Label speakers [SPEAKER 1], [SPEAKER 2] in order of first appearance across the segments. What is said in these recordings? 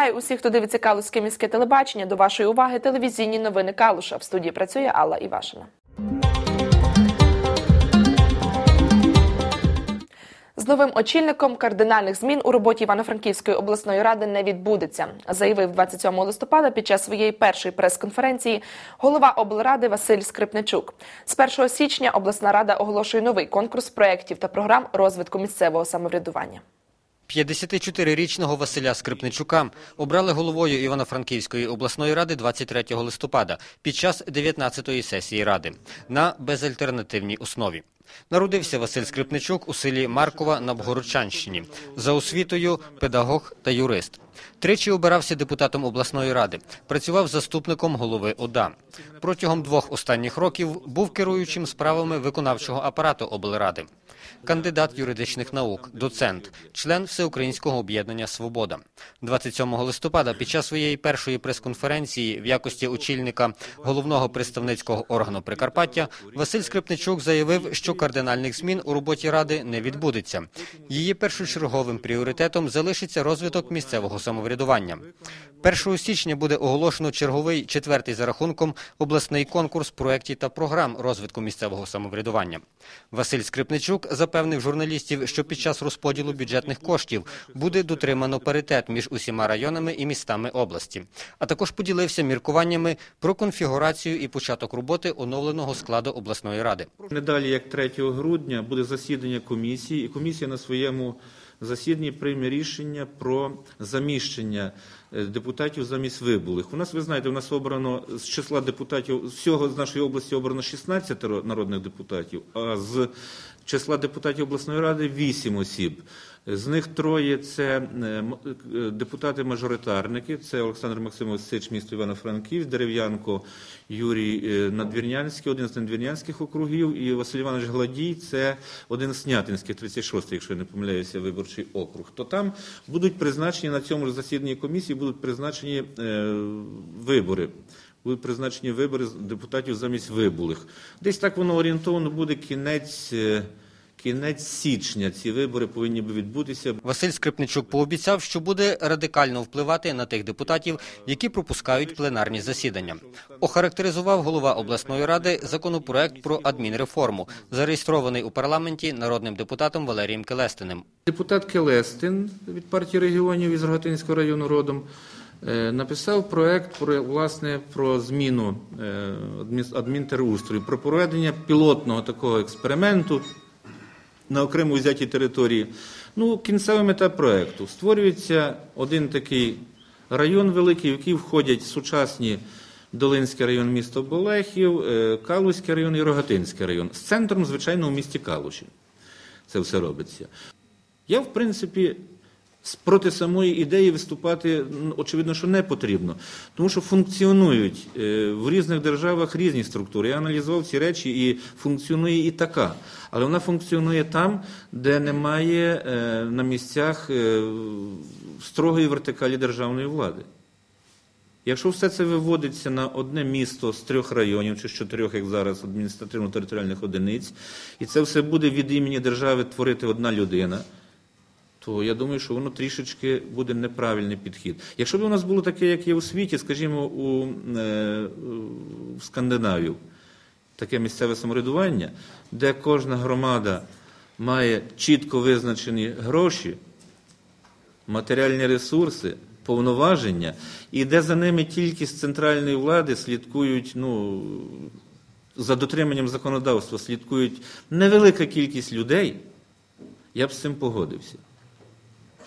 [SPEAKER 1] Вітаю усіх, хто дивиться Калузьке міське телебачення. До вашої уваги телевізійні новини Калуша. В студії працює Алла Івашина. З новим очільником кардинальних змін у роботі Івано-Франківської обласної ради не відбудеться, заявив 27 листопада під час своєї першої прес-конференції голова облради Василь Скрипничук. З 1 січня обласна рада оголошує новий конкурс проєктів та програм розвитку місцевого самоврядування.
[SPEAKER 2] 54-річного Василя Скрипничука обрали головою Івано-Франківської обласної ради 23 листопада під час 19-ї сесії ради на безальтернативній основі. Народився Василь Скрипничук у селі Маркова на Богородчанщині. За освітою педагог та юрист. Тричі обирався депутатом обласної ради. Працював заступником голови ОДА. Протягом двох останніх років був керуючим справами виконавчого апарату облради. Кандидат юридичних наук, доцент, член Всеукраїнського об'єднання Свобода. 27 листопада під час своєї першої прес-конференції в якості очільника головного представницького органу Прикарпаття Василь Скрипничук заявив, що кардинальних змін у роботі ради не відбудеться. Її першочерговим пріоритетом залишиться розвиток місцевого самоврядування. 1 січня буде оголошено черговий четвертий за рахунком обласний конкурс проєктів та програм розвитку місцевого самоврядування. Василь Скрипничук запевнив журналістів, що під час розподілу бюджетних коштів буде дотримано паритет між усіма районами і містами області, а також поділився міркуваннями про конфігурацію і початок роботи оновленого складу обласної ради.
[SPEAKER 3] Не далі як 3 грудня буде засідання комісії, і комісія на своєму засіданні прийме рішення про заміщення депутатів замість вибулих. У нас, ви знаєте, у нас обрано з числа депутатів всього з нашої області обрано 16 народних депутатів, а з числа депутатів обласної ради 8 осіб. З них троє це е, депутати-мажоритарники. Це Олександр Максимович Сич, місто Івано-Франківськ, Дерев'янко Юрій е, Надвірнянський, один з надвірнянських округів, і Василь Іванович Гладій це один з Снятинських, 36 якщо я не помиляюся, виборчий округ. То там будуть призначені на цьому ж засіданні комісії, будуть призначені е, вибори. Будуть призначені вибори депутатів замість вибулих. Десь так воно орієнтовано буде кінець. Кінець січня ці вибори повинні би відбутися.
[SPEAKER 2] Василь Скрипничук пообіцяв, що буде радикально впливати на тих депутатів, які пропускають пленарні засідання. Охарактеризував голова обласної ради законопроект про адмінреформу, зареєстрований у парламенті народним депутатом Валерієм Келестиним.
[SPEAKER 3] Депутат Келестин від партії регіонів із Рогатинського району родом. Написав проект про власне про зміну адмінтерустрою, про проведення пілотного такого експерименту на окремо взятій території. Ну, кінцева мета проєкту. Створюється один такий район великий, в який входять сучасні Долинський район міста Болехів, Калузький район і Рогатинський район. З центром, звичайно, у місті Калуші. Це все робиться. Я, в принципі, проти самої ідеї виступати, очевидно, що не потрібно, тому що функціонують в різних державах різні структури. Я аналізував ці речі, і функціонує і така. Але вона функціонує там, де немає на місцях строгої вертикалі державної влади. Якщо все це виводиться на одне місто з трьох районів чи з чотирьох, як зараз, адміністративно-територіальних одиниць, і це все буде від імені держави творити одна людина то я думаю, що воно трішечки буде неправильний підхід. Якщо б у нас було таке, як є у світі, скажімо, у, е, у Скандинавію, таке місцеве самоврядування, де кожна громада має чітко визначені гроші, матеріальні ресурси, повноваження, і де за ними тільки з центральної влади слідкують, ну, за дотриманням законодавства слідкують невелика кількість людей, я б з цим погодився.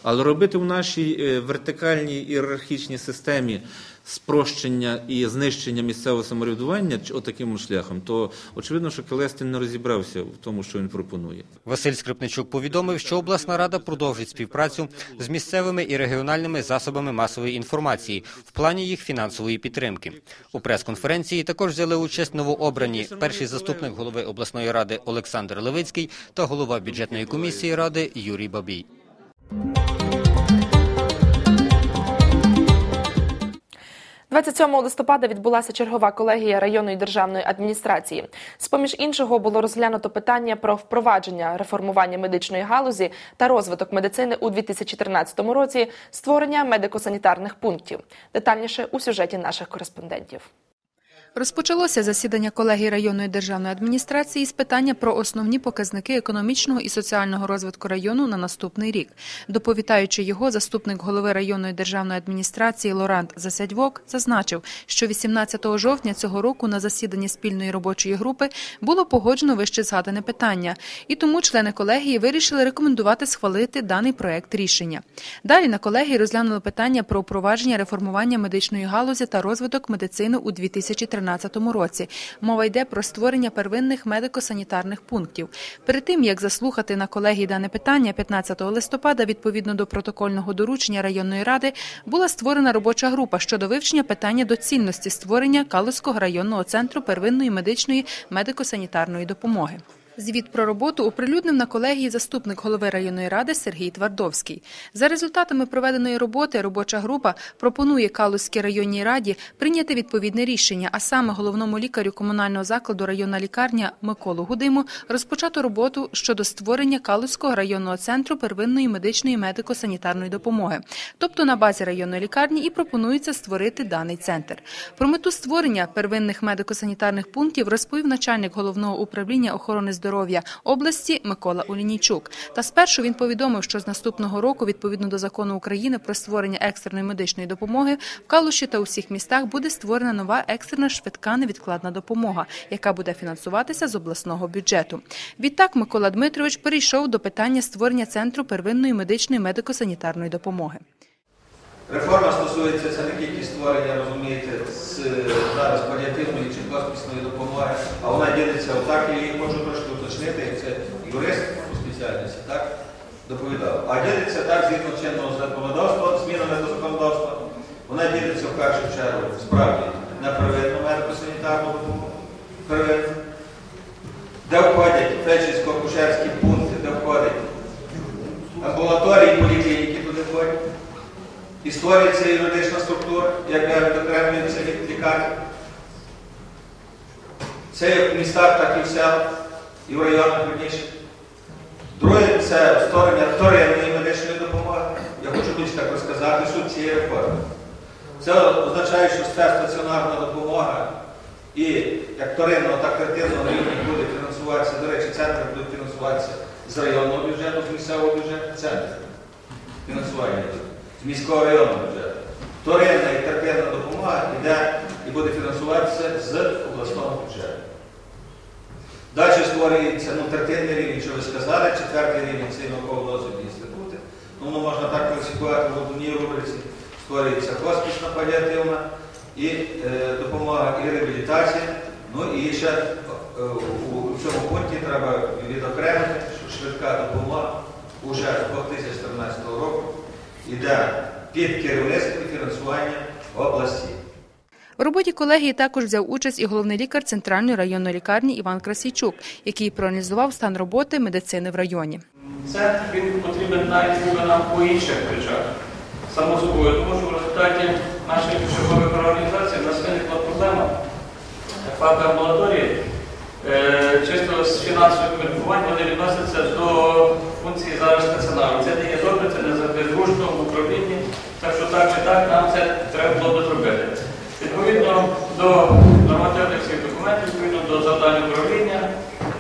[SPEAKER 3] Але робити в нашій вертикальній ієрархічній системі спрощення і знищення місцевого самоврядування отаким шляхом, то очевидно, що Келестин не розібрався в тому, що він пропонує.
[SPEAKER 2] Василь Скрипничук повідомив, що обласна рада продовжить співпрацю з місцевими і регіональними засобами масової інформації в плані їх фінансової підтримки. У прес-конференції також взяли участь новообрані перший заступник голови обласної ради Олександр Левицький та голова бюджетної комісії ради Юрій Бабій.
[SPEAKER 1] 27 27 листопада відбулася чергова колегія районної державної адміністрації. З поміж іншого було розглянуто питання про впровадження реформування медичної галузі та розвиток медицини у 2013 році, створення медико-санітарних пунктів. Детальніше у сюжеті наших кореспондентів.
[SPEAKER 4] Розпочалося засідання колегії районної державної адміністрації з питання про основні показники економічного і соціального розвитку району на наступний рік. Доповідаючи його, заступник голови районної державної адміністрації Лорант Засядьвок зазначив, що 18 жовтня цього року на засіданні спільної робочої групи було погоджено вище згадане питання, і тому члени колегії вирішили рекомендувати схвалити даний проект рішення. Далі на колегії розглянули питання про впровадження реформування медичної галузі та розвиток медицини у 2013 році. Мова йде про створення первинних медико-санітарних пунктів. Перед тим як заслухати на колегії дане питання, 15 листопада, відповідно до протокольного доручення районної ради, була створена робоча група щодо вивчення питання доцільності створення Калузького районного центру первинної медичної медико-санітарної допомоги. Звіт про роботу оприлюднив на колегії заступник голови районної ради Сергій Твардовський. За результатами проведеної роботи робоча група пропонує Калузькій районній раді прийняти відповідне рішення, а саме головному лікарю комунального закладу районна лікарня Миколу Гудиму розпочати роботу щодо створення Калузького районного центру первинної медичної медико-санітарної допомоги. Тобто на базі районної лікарні і пропонується створити даний центр. Про мету створення первинних медико-санітарних пунктів розповів начальник головного управління охорони здоров'я області Микола Улінійчук. Та спершу він повідомив, що з наступного року, відповідно до закону України про створення екстреної медичної допомоги, в Калуші та усіх містах буде створена нова екстрена швидка невідкладна допомога, яка буде фінансуватися з обласного бюджету. Відтак Микола Дмитрович перейшов до питання створення центру первинної медичної медико-санітарної допомоги.
[SPEAKER 5] Реформа стосується це не тільки створення, розумієте, з зараз паліативної чи хоспісної допомоги, а вона ділиться отак, я її хочу трошки уточнити, як це юрист по спеціальності, так, доповідав. А ділиться так, згідно чинного законодавства, змінами до законодавства, вона ділиться в першу чергу справді на первинну медико-санітарну допомогу, первинну, де входять фельдшерсько-акушерські пункти, де входять амбулаторії, поліклініки створюється юридична структура, яка відокремлюється від лікарні. Це як в містах, так і в селах, і в районах верніше. Друге це створення вторинної медичної допомоги. Я хочу більше так розказати суть цієї реформи. Це означає, що спецстаціонарна допомога і як вторинного, так і третинного рівня буде фінансуватися, до речі, центр буде фінансуватися з районного бюджету, з місцевого бюджету, центр фінансування міського районного бюджету. Вторинна і третинна допомога йде і буде фінансуватися з обласного бюджету. Далі створюється ну, третинний рівень, що ви сказали, четвертий рівень це науково-дослідні інститути. Ну, воно можна так класифікувати в одній рубриці. Створюється хоспісна паліативна і е, допомога, і реабілітація. Ну і ще е, у, у цьому пункті треба відокремити, що швидка допомога уже з 2014 року йде під керівництво і фінансування області.
[SPEAKER 4] У роботі колегії також взяв участь і головний лікар центральної районної лікарні Іван Красійчук, який проаналізував стан роботи медицини в районі.
[SPEAKER 6] Це він потрібен навіть нам по інших причинах. Само собою, тому що в результаті нашої чергових організацій в нас виникла проблема факт амбулаторії. Е, Чисто з фінансовим підрахуванням вони відносяться до функції зараз стаціонару. Це не є добре, це не завжди зручно в управлінні. Так що так чи так нам це треба було би зробити. Відповідно до нормативних всіх документів, відповідно до завдань управління,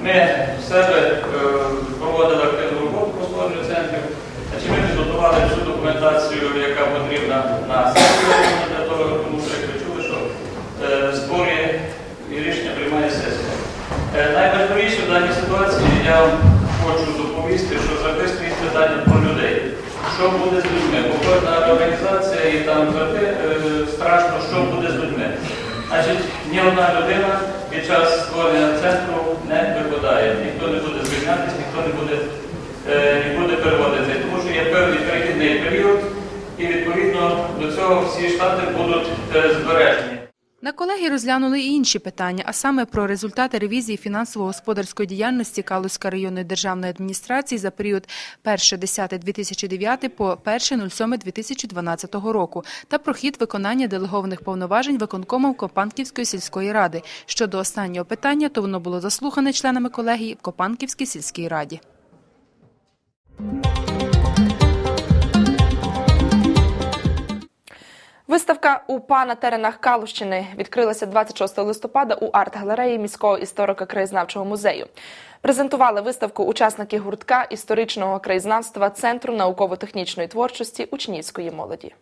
[SPEAKER 6] ми в себе е, проводили активну роботу по створенню центрів. Значить, Ми підготували всю документацію, яка потрібна на сесію для того, тому що як ви чули, що е, збори і рішення приймає сесія. Е, Найважливіше в даній ситуації я вам хочу доповісти, що завжди стоїть питання про людей. Що буде з людьми? Бо кожна організація і там завжди е, страшно, що буде з людьми. Значить, ні одна людина під час створення центру не випадає. Ніхто не буде звільнятися, ніхто не буде, е, нікуди переводитися. Тому що є певний перехідний період, і відповідно до цього всі штати будуть е, збережені.
[SPEAKER 4] На колегії розглянули і інші питання, а саме про результати ревізії фінансово-господарської діяльності Калузької районної державної адміністрації за період 1.10.2009 по 1.07.2012 року та про хід виконання делегованих повноважень виконкомом Копанківської сільської ради. Щодо останнього питання, то воно було заслухане членами колегії в Копанківській сільській раді.
[SPEAKER 1] Виставка УПА на теренах Калущини відкрилася 26 листопада у арт-галереї міського історико-краєзнавчого музею. Презентували виставку учасники гуртка історичного краєзнавства Центру науково-технічної творчості учнівської молоді.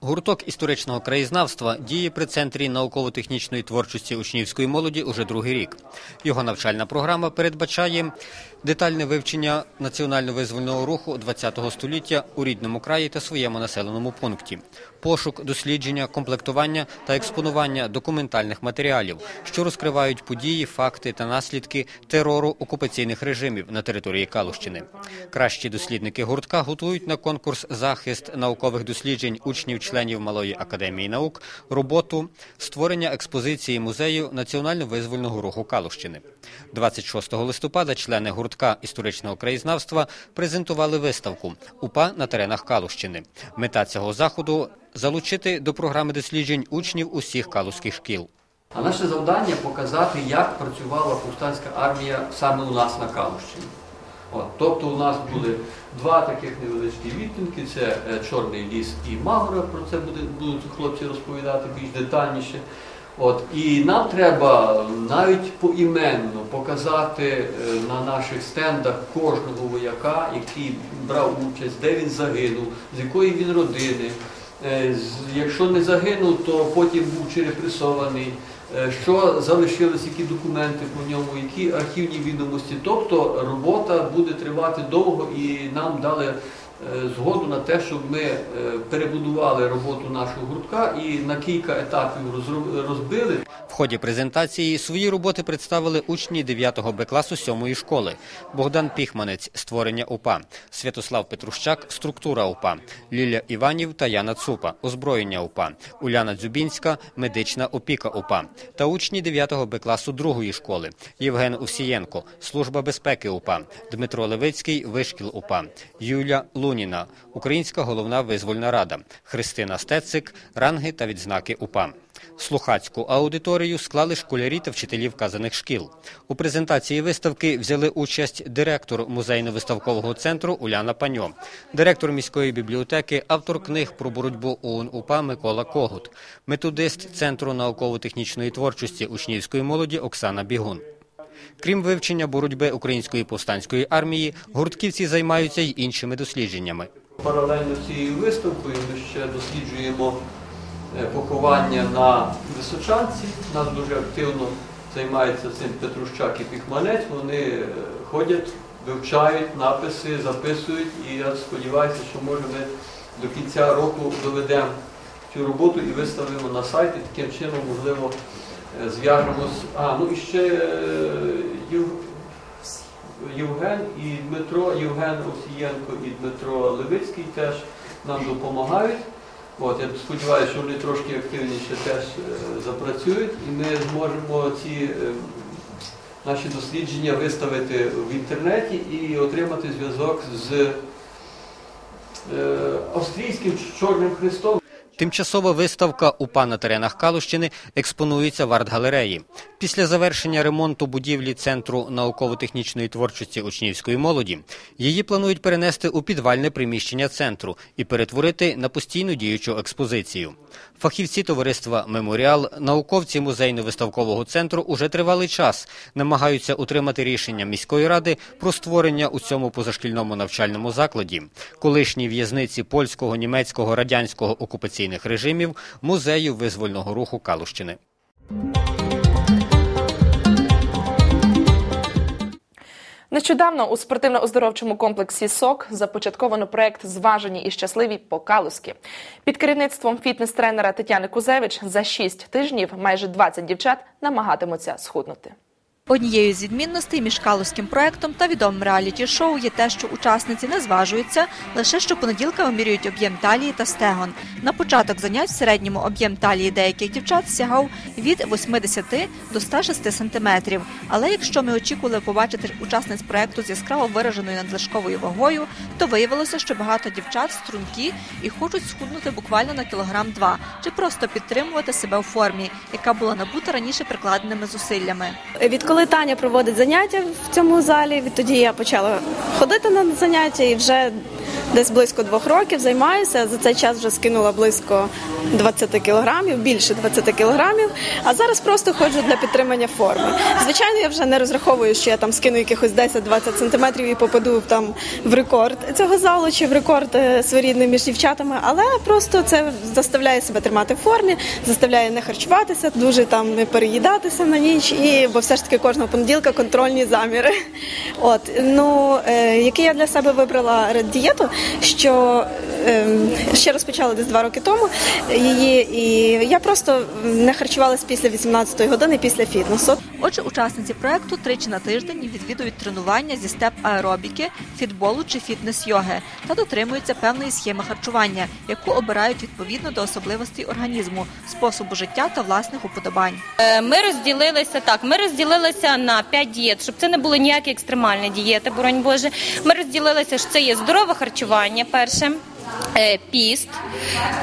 [SPEAKER 2] Гурток історичного краєзнавства діє при центрі науково-технічної творчості учнівської молоді уже другий рік. Його навчальна програма передбачає детальне вивчення національно-визвольного руху ХХ століття у рідному краї та своєму населеному пункті, пошук, дослідження, комплектування та експонування документальних матеріалів, що розкривають події, факти та наслідки терору окупаційних режимів на території Калущини. Кращі дослідники гуртка готують на конкурс захист наукових досліджень учнів-членів Малої академії наук, роботу створення експозиції музею національно-визвольного руху Калущини. 26 листопада члени гуртка історичного краєзнавства презентували виставку УПА на теренах Калущини. Мета цього заходу залучити до програми досліджень учнів усіх калузьких шкіл.
[SPEAKER 7] А наше завдання показати, як працювала повстанська армія саме у нас на Калущині. От, тобто у нас були два таких невеличкі відтинки, це е, Чорний ліс і Магора, про це будуть хлопці розповідати більш детальніше. От, і нам треба навіть поіменно показати е, на наших стендах кожного вояка, який брав участь, де він загинув, з якої він родини. Е, Якщо не загинув, то потім був чи репресований, е, що залишились, які документи по ньому, які архівні відомості. Тобто робота буде тривати довго і нам дали згоду на те, щоб ми е, перебудували роботу нашого гуртка і на кілька етапів розбили.
[SPEAKER 2] В ході презентації свої роботи представили учні 9 Б класу 7-ї школи. Богдан Піхманець створення УПА, Святослав Петрущак структура УПА, Ліля Іванів та Яна Цупа озброєння УПА, Уляна Дзюбінська медична опіка УПА. Та учні 9 Б класу 2-ї школи. Євген Усієнко служба безпеки УПА, Дмитро Левицький вишкіл УПА, Юля Луніна Українська головна визвольна рада, Христина Стецик ранги та відзнаки УПА. Слухацьку аудиторію склали школярі та вчителі вказаних шкіл. У презентації виставки взяли участь директор музейно-виставкового центру Уляна Паньо, директор міської бібліотеки, автор книг про боротьбу ОУН УПА Микола Когут, методист Центру науково-технічної творчості учнівської молоді Оксана Бігун. Крім вивчення боротьби української повстанської армії, гуртківці займаються й іншими дослідженнями.
[SPEAKER 7] Паралельно цією виставкою ми ще досліджуємо е, поховання на Височанці. Нас дуже активно займається цим Петрущак і Піхманець. Вони е, ходять, вивчають написи, записують. І я сподіваюся, що може ми до кінця року доведемо цю роботу і виставимо на сайт. І таким чином, можливо, е, зв'яжемось. А, ну і ще е, Єв- Євген і Дмитро, Євген Овсієнко і Дмитро Левицький теж нам допомагають. От, я сподіваюся, що вони трошки активніше теж е, запрацюють, і ми зможемо ці е, наші дослідження виставити в інтернеті і отримати зв'язок з австрійським Чорним Христом.
[SPEAKER 2] Тимчасова виставка УПА на теренах Калущини експонується в арт-галереї. Після завершення ремонту будівлі Центру науково-технічної творчості учнівської молоді її планують перенести у підвальне приміщення центру і перетворити на постійну діючу експозицію. Фахівці товариства Меморіал, науковці музейно-виставкового центру уже тривалий час намагаються утримати рішення міської ради про створення у цьому позашкільному навчальному закладі колишній в'язниці польського, німецького, радянського окупаційних режимів музею визвольного руху Калущини.
[SPEAKER 1] Нещодавно у спортивно-оздоровчому комплексі СОК започатковано проект Зважені і щасливі по-калузьки. Під керівництвом фітнес-тренера Тетяни Кузевич за 6 тижнів майже 20 дівчат намагатимуться схуднути.
[SPEAKER 8] Однією з відмінностей між калузьким проектом та відомим реаліті-шоу є те, що учасниці не зважуються, лише щопонеділка вимірюють об'єм талії та стегон. На початок занять в середньому об'єм талії деяких дівчат сягав від 80 до 106 сантиметрів. Але якщо ми очікували побачити учасниць проекту з яскраво вираженою надлишковою вагою, то виявилося, що багато дівчат стрункі і хочуть схуднути буквально на кілограм два, чи просто підтримувати себе у формі, яка була набута раніше прикладеними зусиллями.
[SPEAKER 9] Відколи Таня проводить заняття в цьому залі, відтоді я почала ходити на заняття і вже десь близько двох років займаюся. За цей час вже скинула близько 20 кілограмів, більше 20 кілограмів. А зараз просто ходжу для підтримання форми. Звичайно, я вже не розраховую, що я там скину якихось 10-20 сантиметрів і попаду там в рекорд цього залу чи в рекорд е, своєрідний між дівчатами, але просто це заставляє себе тримати в формі, заставляє не харчуватися, дуже там не переїдатися на ніч, і бо все ж таки кожного понеділка контрольні заміри. От ну е, який я для себе вибрала дієту, що е, ще розпочала десь два роки тому її, і я просто не харчувалася після 18-ї години після фітнесу.
[SPEAKER 8] Отже, учасниці проекту тричі на тиждень відвідують тренування зі степ аеробіки, фітболу чи фітнес-йоги та дотримуються певної схеми харчування, яку обирають відповідно до особливостей організму, способу життя та власних уподобань.
[SPEAKER 10] Е, Ми розділилися так. Ми розділилися на 5 дієт, щоб це не було ніякі екстремальні дієти, боронь Боже. Ми розділилися, що це є здорове харчування перше. Е, Піст,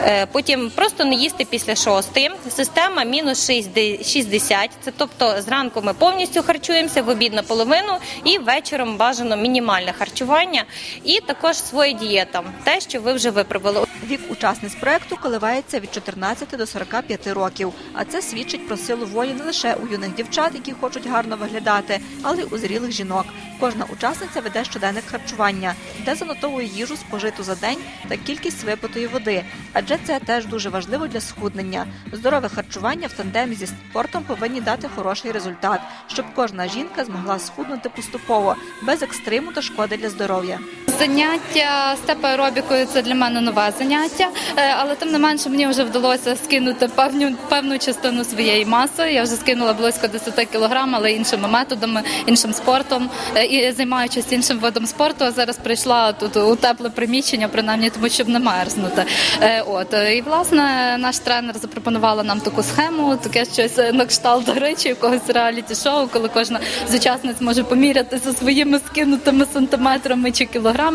[SPEAKER 10] е, потім просто не їсти після шостої. Система мінус 60, Це тобто зранку ми повністю харчуємося, в обід наполовину і вечором бажано мінімальне харчування. І також своя дієта, те, що ви вже виправили.
[SPEAKER 8] Вік учасниць проекту коливається від 14 до 45 років, а це свідчить про силу волі не лише у юних дівчат, які хочуть гарно виглядати, але й у зрілих жінок. Кожна учасниця веде щоденник харчування, де занотовує їжу спожиту за день та кількість випитої води, адже це теж дуже важливо для схуднення. Здорове харчування в тандемі зі спортом повинні дати хороший результат, щоб кожна жінка змогла схуднути поступово, без екстриму та шкоди для здоров'я.
[SPEAKER 11] Заняття степаеробікою – це для мене нове заняття, е, але тим не менше мені вже вдалося скинути певну певну частину своєї маси. Я вже скинула близько 10 кілограм, але іншими методами, іншим спортом е, і займаючись іншим видом спорту. А зараз прийшла тут у тепле приміщення, принаймні тому, щоб не мерзнути. Е, От і власне наш тренер запропонувала нам таку схему, таке щось на кшталт до речі, якогось реаліті-шоу, коли кожна з учасниць може помірятися своїми скинутими сантиметрами чи кілограмами.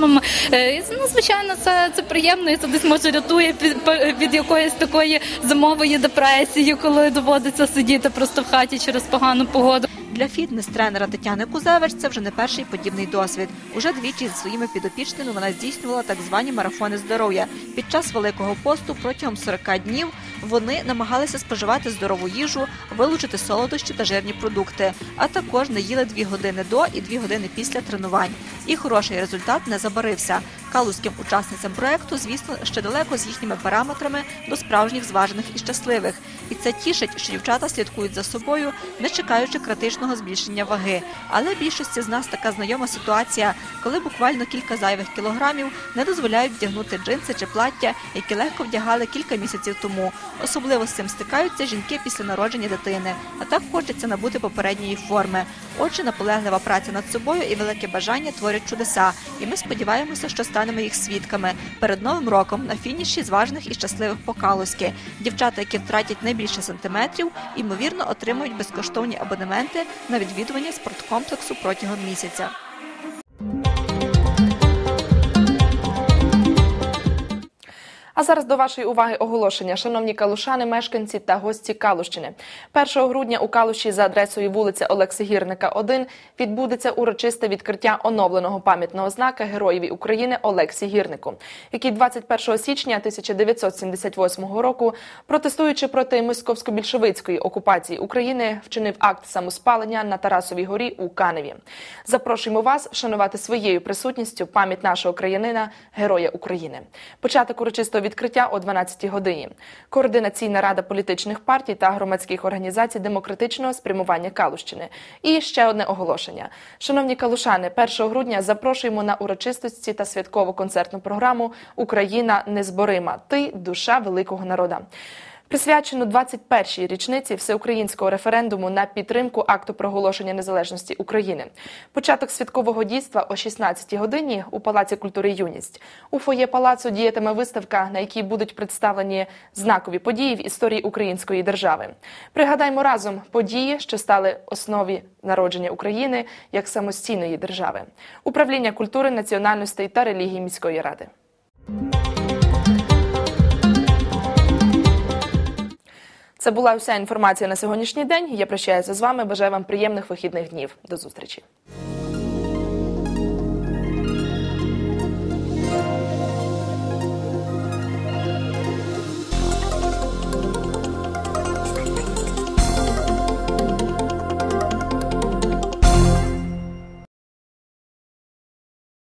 [SPEAKER 11] Е, І ну, звичайно, це, це приємно, і це десь може рятує під, від якоїсь такої зимової депресії, коли доводиться сидіти просто в хаті через погану погоду.
[SPEAKER 8] Для фітнес-тренера Тетяни Кузевич це вже не перший подібний досвід. Уже двічі зі своїми підопічними вона здійснювала так звані марафони здоров'я. Під час великого посту протягом 40 днів вони намагалися споживати здорову їжу, вилучити солодощі та жирні продукти, а також не їли дві години до і дві години після тренувань. І хороший результат не забарився. Калузьким учасницям проекту, звісно, ще далеко з їхніми параметрами до справжніх зважених і щасливих. І це тішить, що дівчата слідкують за собою, не чекаючи критичного збільшення ваги. Але більшості з нас така знайома ситуація, коли буквально кілька зайвих кілограмів не дозволяють вдягнути джинси чи плаття, які легко вдягали кілька місяців тому. Особливо з цим стикаються жінки після народження дитини, а так хочеться набути попередньої форми. Отже, наполеглива праця над собою і велике бажання творять чудеса. І ми сподіваємося, що станемо їх свідками перед новим роком на фініші зважених і щасливих покалузьки. Дівчата, які втратять найбільше сантиметрів, ймовірно отримують безкоштовні абонементи на відвідування спорткомплексу протягом місяця.
[SPEAKER 1] А зараз до вашої уваги оголошення, шановні калушани, мешканці та гості Калущини. 1 грудня у Калуші за адресою вулиця Олексигірника, 1 відбудеться урочисте відкриття оновленого пам'ятного знака Героєві України Олексі Гірнику, який 21 січня 1978 року, протестуючи проти московсько-більшовицької окупації України, вчинив акт самоспалення на Тарасовій горі у Каневі. Запрошуємо вас вшанувати своєю присутністю пам'ять нашого краянина, Героя України. Початок урочистого відкриття о 12-й годині. Координаційна рада політичних партій та громадських організацій демократичного спрямування Калущини. І ще одне оголошення. Шановні калушани, 1 грудня запрошуємо на урочистості та святкову концертну програму Україна незборима. Ти душа великого народа. Присвячену 21-й річниці всеукраїнського референдуму на підтримку акту проголошення незалежності України. Початок святкового дійства о 16-й годині у Палаці культури Юність. У фоє палацу діятиме виставка, на якій будуть представлені знакові події в історії української держави. Пригадаймо разом події, що стали основі народження України як самостійної держави. Управління культури, національностей та релігії міської ради. Це була вся інформація на сьогоднішній день. Я прощаюся з вами. Бажаю вам приємних вихідних днів. До зустрічі.